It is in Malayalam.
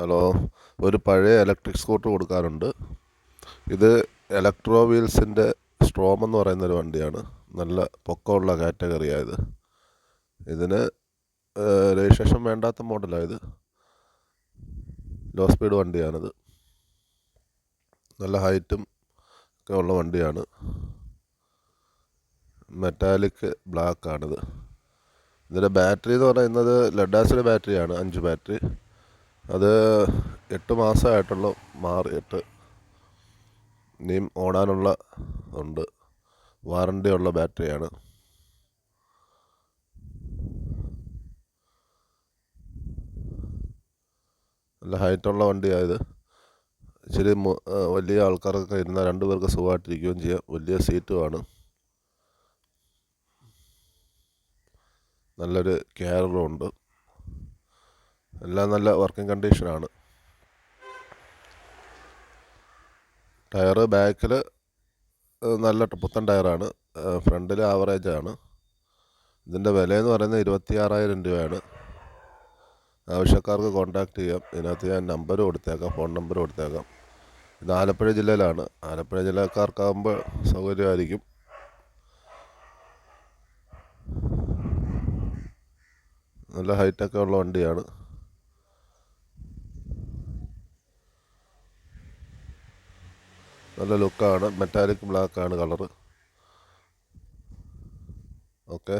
ഹലോ ഒരു പഴയ ഇലക്ട്രിക് സ്കൂട്ടർ കൊടുക്കാനുണ്ട്. ഇത് ഇലക്ട്രോ വീൽസിന്റെ സ്ട്രോം എന്ന് പറയുന്നൊരു വണ്ടിയാണ്. നല്ല പൊക്കമുള്ള കാറ്റഗറിയാണ് ഇത് ഇതിന് രജിസ്ട്രേഷൻ വേണ്ടാത്ത മോഡലാണ് ഇത്. ലോ സ്പീഡ് വണ്ടിയാണിത്. നല്ല ഹൈറ്റും ഒക്കെ ഉള്ള വണ്ടിയാണ്. മെറ്റാലിക് ബ്ലാക്കാണിത് ഇതിന്റെ ബാറ്ററി എന്ന് പറയുന്നത് ലഡാസിന്റെ ബാറ്ററിയാണ് അഞ്ച് ബാറ്ററി അത് എട്ട് മാസമായിട്ടുള്ളൂ. മാറിയിട്ട് ഇനിയും ഓടാനുള്ള ഉണ്ട്. വാറണ്ടി ഉള്ള ബാറ്ററിയാണ്. നല്ല ഹൈറ്റുള്ള വണ്ടിയായത് ഇച്ചിരി വലിയ ആൾക്കാർക്കൊക്കെ ഇരുന്നാൽ രണ്ട് പേർക്ക് സുഖമായിട്ടിരിക്കുകയും ചെയ്യാം. വലിയ സീറ്റുമാണ്. നല്ലൊരു കെയറും ഉണ്ട് എല്ലാം നല്ല വർക്കിംഗ് കണ്ടീഷനാണ് ടയർ ബാക്കിൽ നല്ല പുത്തൻ ടയറാണ് ഫ്രണ്ടിൽ ആവറേജ് ആണ്. ഇതിന്റെ വിലയെന്ന് പറയുന്നത് ഇരുപത്തി ആറായിരം രൂപയാണ്. ആവശ്യക്കാർക്ക് കോൺടാക്റ്റ് ചെയ്യാം. ഇതിനകത്ത് ഞാൻ നമ്പർ കൊടുത്തേക്കാം ഫോൺ നമ്പർ കൊടുത്തേക്കാം. ഇത് ആലപ്പുഴ ജില്ലയിലാണ്. ആലപ്പുഴ ജില്ലക്കാർക്കാകുമ്പോൾ സൗകര്യമായിരിക്കും. നല്ല ഹൈറ്റൊക്കെ ഉള്ള വണ്ടിയാണ്. നല്ല ലുക്കാണ് മെറ്റാലിക് ബ്ലാക്കാണ് കളറ് ഓക്കെ